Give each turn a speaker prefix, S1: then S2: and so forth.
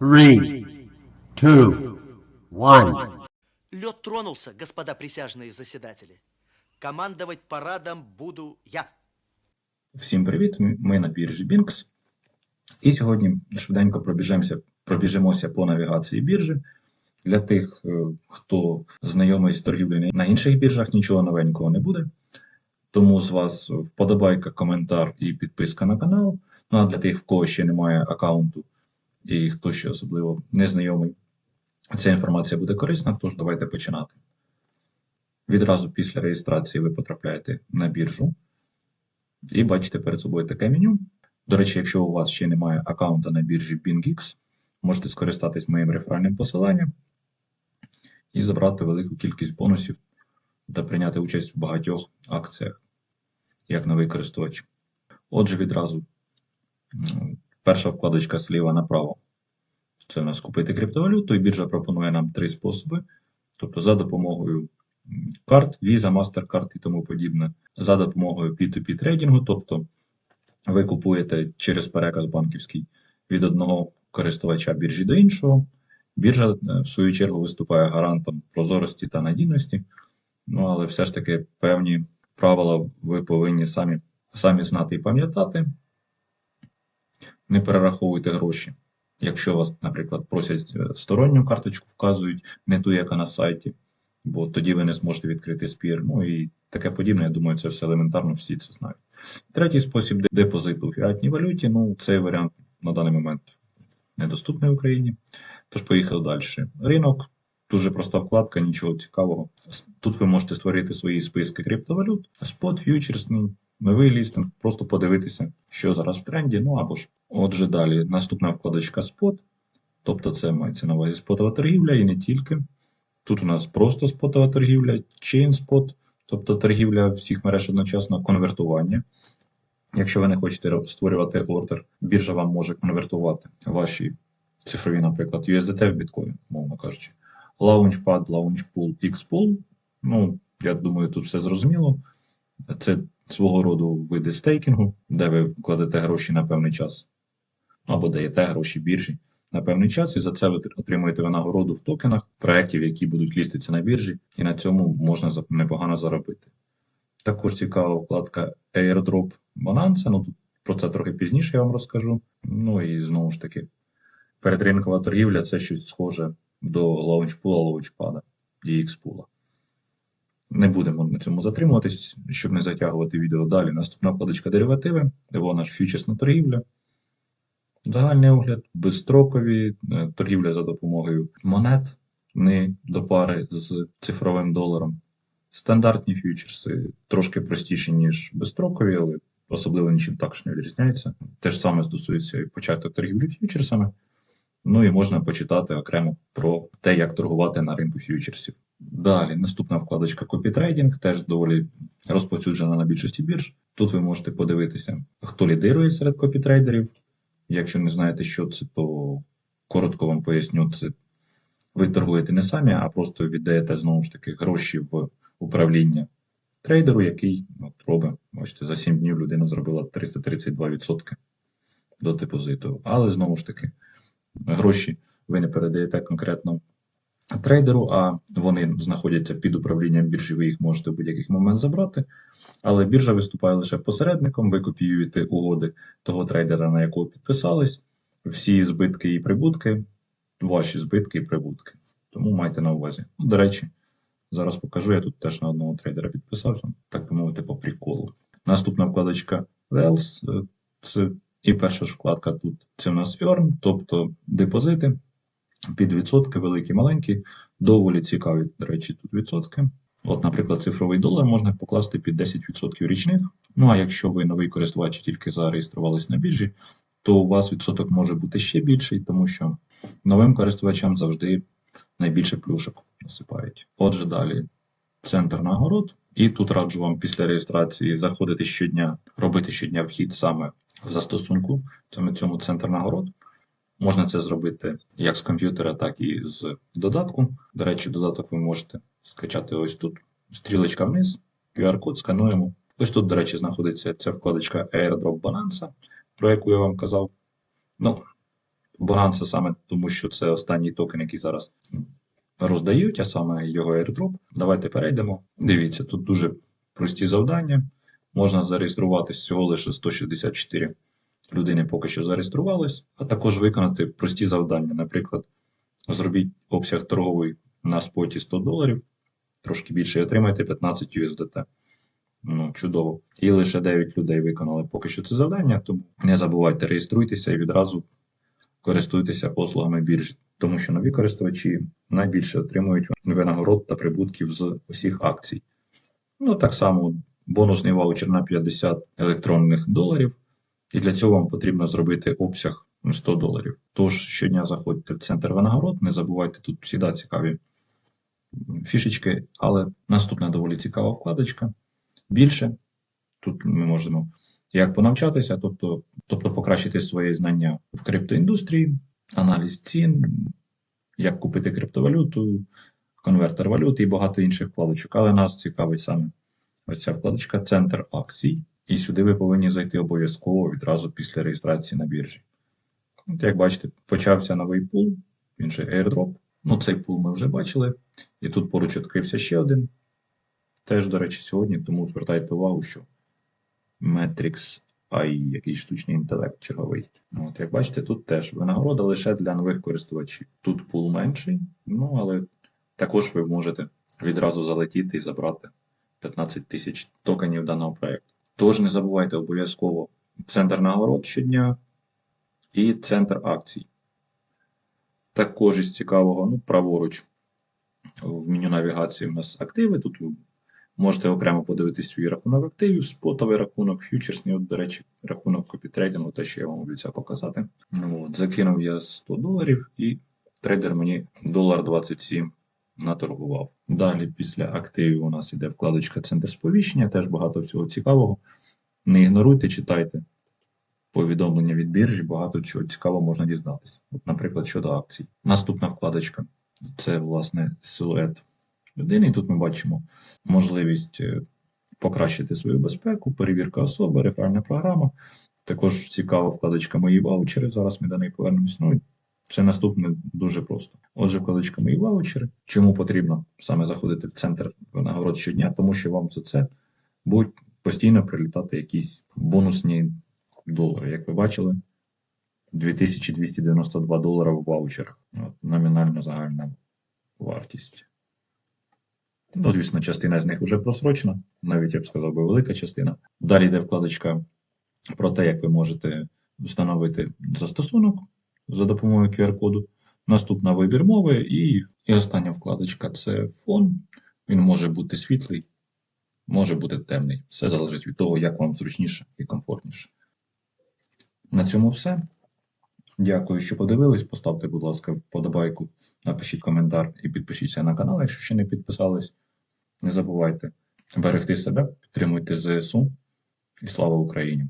S1: Three, two, one.
S2: Лед тронулся, господа присяжные заседатели. Командовать парадом буду я.
S3: Всім привіт! Ми на біржі Binx. І сьогодні швиденько пробіжемося, пробіжимося по навігації біржі. Для тих, е, хто знайомий з торгівлею на інших біржах, нічого новенького не буде. Тому з вас вподобайка, коментар і підписка на канал. Ну а для тих, в кого ще немає аккаунту і хто ще особливо не знайомий, ця інформація буде корисна, тож давайте починати. Відразу після реєстрації ви потрапляєте на біржу. І бачите перед собою таке меню. До речі, якщо у вас ще немає аккаунта на біржі BingX, можете скористатись моїм реферальним посиланням і забрати велику кількість бонусів та прийняти участь в багатьох акціях як новий користувач. Отже, відразу перша вкладочка зліва направо. Це у нас купити криптовалюту, і біржа пропонує нам три способи. Тобто за допомогою карт, Visa, MasterCard і тому подібне, за допомогою P2P трейдингу, тобто ви купуєте через переказ банківський від одного користувача біржі до іншого. Біржа, е, в свою чергу, виступає гарантом прозорості та надійності. Ну, але все ж таки певні правила ви повинні самі, самі знати і пам'ятати. Не перераховуйте гроші. Якщо вас, наприклад, просять е, сторонню карточку, вказують не ту, яка на сайті, бо тоді ви не зможете відкрити спір. Ну і таке подібне, я думаю, це все елементарно, всі це знають. Третій спосіб депозиту у фіатній валюті. Ну, цей варіант на даний момент недоступний в Україні. Тож поїхали далі. Ринок. Дуже проста вкладка, нічого цікавого. Тут ви можете створити свої списки криптовалют, спот, фьючерсний, новий лістинг, просто подивитися, що зараз в тренді. Ну або ж, отже, далі. Наступна вкладочка спот. Тобто це мається на увазі спотова торгівля і не тільки. Тут у нас просто спотова торгівля, spot, тобто торгівля всіх мереж одночасно, конвертування. Якщо ви не хочете створювати ордер, біржа вам може конвертувати ваші цифрові, наприклад, USDT в біткоін, мовно кажучи. Launchpad, Launchpool, Xpool. Ну, я думаю, тут все зрозуміло. Це свого роду види стейкінгу, де ви кладете гроші на певний час, або даєте гроші біржі на певний час, і за це ви отримуєте винагороду в токенах проєктів, які будуть ліститися на біржі, і на цьому можна непогано заробити. Також цікава вкладка Airdrop Bonanza. Ну, тут про це трохи пізніше я вам розкажу. Ну і знову ж таки, передринкова торгівля це щось схоже до лаунчпула, лаунчпада і Xpool. Не будемо на цьому затримуватись, щоб не затягувати відео далі. Наступна вкладочка деривативи, де ж фьючерсна торгівля. Загальний огляд, безстрокові, е, торгівля за допомогою монет, не до пари з цифровим доларом. Стандартні фьючерси трошки простіші, ніж безстрокові, але особливо нічим також не відрізняються. Те ж саме стосується і початок торгівлі фьючерсами. Ну і можна почитати окремо про те, як торгувати на ринку фьючерсів. Далі, наступна вкладочка Копітрейдинг, теж доволі розповсюджена на більшості бірж. Тут ви можете подивитися, хто лідирує серед копітрейдерів. Якщо не знаєте, що це, то коротко вам поясню. Це ви торгуєте не самі, а просто віддаєте знову ж таки гроші в управління трейдеру, який от, робить. Бачите, за 7 днів людина зробила 332% до депозиту. Але знову ж таки, гроші ви не передаєте конкретно трейдеру, а вони знаходяться під управлінням біржі, ви їх можете в будь-який момент забрати. Але біржа виступає лише посередником, ви копіюєте угоди того трейдера, на якого підписались, всі збитки і прибутки, ваші збитки і прибутки. Тому майте на увазі. Ну, До речі, зараз покажу, я тут теж на одного трейдера підписався, так би мовити, по приколу. Наступна вкладочка Wells, е, це і перша ж вкладка тут це у нас Earn, тобто депозити під відсотки, великі, маленькі, доволі цікаві, до речі, тут відсотки. От, наприклад, цифровий долар можна покласти під 10% річних. Ну а якщо ви новий користувач тільки зареєструвались на біржі, то у вас відсоток може бути ще більший, тому що новим користувачам завжди найбільше плюшок насипають. Отже, далі центр нагород. І тут раджу вам після реєстрації заходити щодня, робити щодня вхід саме в застосунку, саме цьому центр нагород. Можна це зробити як з комп'ютера, так і з додатку. До речі, додаток ви можете скачати ось тут стрілочка вниз, QR-код скануємо. Ось тут, до речі, знаходиться ця вкладочка Airdrop Bonanza, про яку я вам казав. Ну, Bonanza саме тому, що це останній токен, який зараз роздають, а саме його airdrop. Давайте перейдемо. Дивіться, тут дуже прості завдання. Можна зареєструватись всього лише 164 людини поки що зареєструвались, а також виконати прості завдання. Наприклад, зробіть обсяг торговий на споті 100 доларів, трошки більше і отримаєте 15 USDT. Ну, чудово. І лише 9 людей виконали поки що це завдання, тому не забувайте, реєструйтеся і відразу користуйтеся послугами біржі, тому що нові користувачі найбільше отримують винагород та прибутків з усіх акцій. Ну, так само бонусний ваучер на 50 електронних доларів, і для цього вам потрібно зробити обсяг 100 доларів. Тож щодня заходьте в центр винагород, не забувайте тут всіда цікаві фішечки, але наступна доволі цікава вкладочка. Більше тут ми можемо як понавчатися, тобто, тобто покращити свої знання в криптоіндустрії, аналіз цін, як купити криптовалюту, конвертер валюти і багато інших вкладочок. Але нас цікавить саме ось ця вкладочка Центр акцій. І сюди ви повинні зайти обов'язково відразу після реєстрації на біржі. От як бачите, почався новий пул, він же airdrop. Ну, цей пул ми вже бачили. І тут поруч відкрився ще один. Теж, до речі, сьогодні, тому звертайте увагу, що Matrix AI, якийсь штучний інтелект черговий. От, як бачите, тут теж винагорода лише для нових користувачів. Тут пул менший, ну але також ви можете відразу залетіти і забрати 15 тисяч токенів даного проєкту. Тож не забувайте обов'язково центр нагород щодня і центр акцій. Також із цікавого, ну, праворуч в меню навігації у нас активи. Тут можете окремо подивитись свій рахунок активів, спотовий рахунок, фьючерсний, от, до речі, рахунок копітрейдингу, те, що я вам обіцяв показати. От, закинув я 100 доларів і трейдер мені долар 27 наторгував. Далі після активів у нас іде вкладочка Центр сповіщення, теж багато всього цікавого. Не ігноруйте, читайте повідомлення від біржі, багато чого цікавого можна дізнатися. От, наприклад, щодо акцій. Наступна вкладочка це, власне, силует людини. І тут ми бачимо можливість е, покращити свою безпеку, перевірка особи, реферальна програма. Також цікава вкладочка Мої ваучери. Зараз ми до неї повернемось. Ну, це наступне дуже просто. Отже, вкладочка Мої ваучери. Чому потрібно саме заходити в центр нагород щодня? Тому що вам за це будуть постійно прилітати якісь бонусні долари. Як ви бачили, 2292 долара в ваучерах. От, номінальна загальна вартість. Ну, звісно, частина з них вже просрочена, навіть я б сказав би велика частина. Далі йде вкладочка про те, як ви можете встановити застосунок за допомогою QR-коду. Наступна вибір мови, і, і остання вкладочка це фон. Він може бути світлий, може бути темний. Все залежить від того, як вам зручніше і комфортніше. На цьому все. Дякую, що подивились. Поставте, будь ласка, вподобайку, напишіть коментар і підпишіться на канал, якщо ще не підписались. Не забувайте берегти себе, підтримуйте ЗСУ і слава Україні!